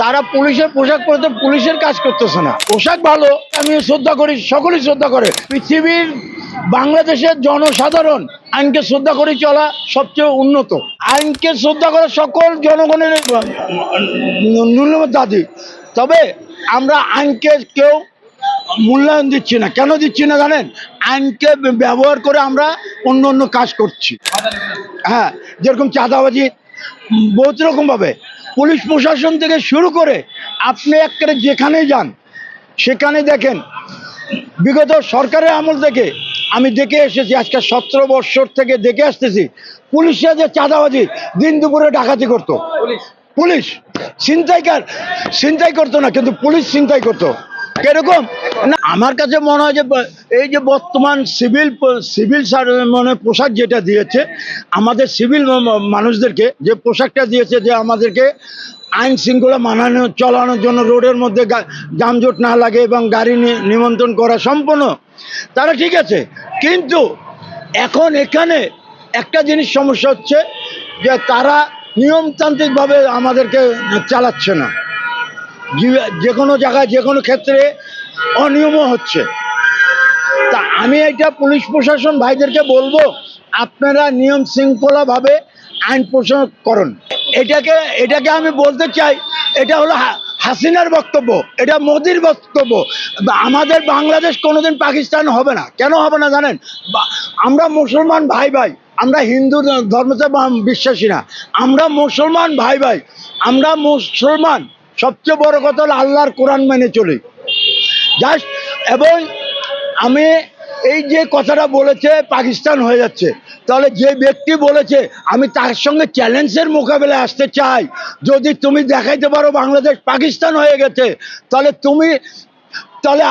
তারা পুলিশের পোশাক পরে পুলিশের কাজ করতেছে না। পোশাক ভালো আমি শ্রদ্ধা করি, সকলেই শ্রদ্ধা করে। পৃথিবীর বাংলাদেশের জনসাধারণ আইনকে শ্রদ্ধা করে চলা সবচেয়ে উন্নত। আইনকে শ্রদ্ধা করা সকল জনগণের দাবি। তবে আমরা আইনকে কেউ মূল্যায়ন দিচ্ছি না। কেন দিচ্ছি না জানেন? আইনকে ব্যবহার করে আমরা অন্য অন্য কাজ করছি। হ্যাঁ যেরকম চাঁদাবাজি বহুত রকমভাবে পুলিশ প্রশাসন থেকে শুরু করে আপনি একেবারে যেখানেই যান সেখানে দেখেন। বিগত সরকারের আমল থেকে আমি দেখে এসেছি আজকে সতেরো বৎসর থেকে দেখে আসতেছি পুলিশরা যে চাঁদাবাজি দিন দুপুরে ডাকাতি করতো। পুলিশ। ছিনতাইকার। ছিনতাই করতো না কিন্তু পুলিশ ছিনতাই করতো। কীরকম? না আমার কাছে মনে হয় যে এই যে বর্তমান সিভিল সিভিল মানে পোশাক যেটা দিয়েছে আমাদের সিভিল মানুষদেরকে যে পোশাকটা দিয়েছে যে আমাদেরকে আইন শৃঙ্খলা মানানো চলানোর জন্য রোডের মধ্যে যানজট না লাগে এবং গাড়ি নিমন্ত্রণ করা সম্পূর্ণ তারা ঠিক আছে। কিন্তু এখন এখানে একটা জিনিস সমস্যা হচ্ছে যে তারা নিয়মতান্ত্রিকভাবে আমাদেরকে চালাচ্ছে না। যে- কোনো জায়গায় যে কোনো ক্ষেত্রে অনিয়মও হচ্ছে। তা আমি এটা পুলিশ প্রশাসন ভাইদেরকে বলব, আপনারা নিয়ম শৃঙ্খলাভাবে আইন প্রশাসন করুন। এটাকে এটাকে আমি বলতে চাই, এটা হলো হাসিনার বক্তব্য, এটা মোদির বক্তব্য। আমাদের বাংলাদেশ কোনোদিন পাকিস্তান হবে না। কেন হবে না জানেন? আমরা মুসলমান ভাই ভাই, আমরা হিন্দু ধর্মতে বিশ্বাসী না। আমরা মুসলমান ভাই ভাই, আমরা মুসলমান সবচেয়ে বড় কথা হলো আল্লাহর কোরআন মেনে চলি। জাস্ট এবং আমি এই যে কথাটা বলেছে পাকিস্তান হয়ে যাচ্ছে। তাহলে যে ব্যক্তি বলেছে, আমি তার সঙ্গে চ্যালেঞ্জের মোকাবেলায় আসতে চাই। যদি তুমি দেখাইতে পারো বাংলাদেশ পাকিস্তান হয়ে গেছে, তাহলে তুমি, তাহলে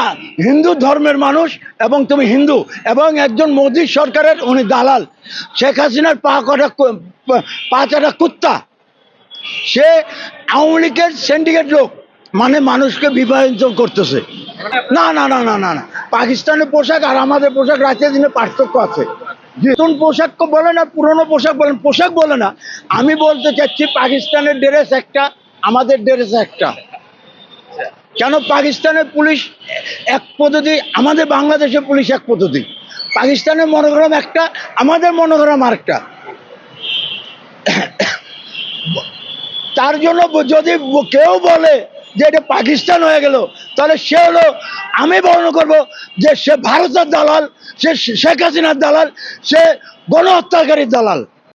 হিন্দু ধর্মের মানুষ এবং তুমি হিন্দু এবং একজন মোদী সরকারের উনি দালাল। শেখ হাসিনার পা কটা কু- পা চাটা কুত্তা। সে আওয়ামী লীগের সিন্ডিকেট লোক মানে মানুষকে বিভাজিত করতেছে। না না না না না না। পাকিস্তানের পোশাক আর আমাদের পোশাক রাতের দিনে পার্থক্য আছে। নতুন পোশাক বলে না, পুরনো পোশাক বলেন পোশাক বলে না। আমি বলতে চাচ্ছি, পাকিস্তানের ড্রেস একটা, আমাদের ড্রেস একটা। কেন পাকিস্তানের পুলিশ এক পদ্ধতি, আমাদের বাংলাদেশের পুলিশ এক পদ্ধতি। পাকিস্তানের মনোগ্রাম একটা, আমাদের মনোগ্রাম আরেকটা। তার জন্য যদি কেউ বলে যে এটা পাকিস্তান হয়ে গেল, তাহলে সে হলো, আমি বর্ণনা করব যে সে ভারতের দালাল, সে শেখ হাসিনার দালাল, সে গণহত্যাকারীর দালাল।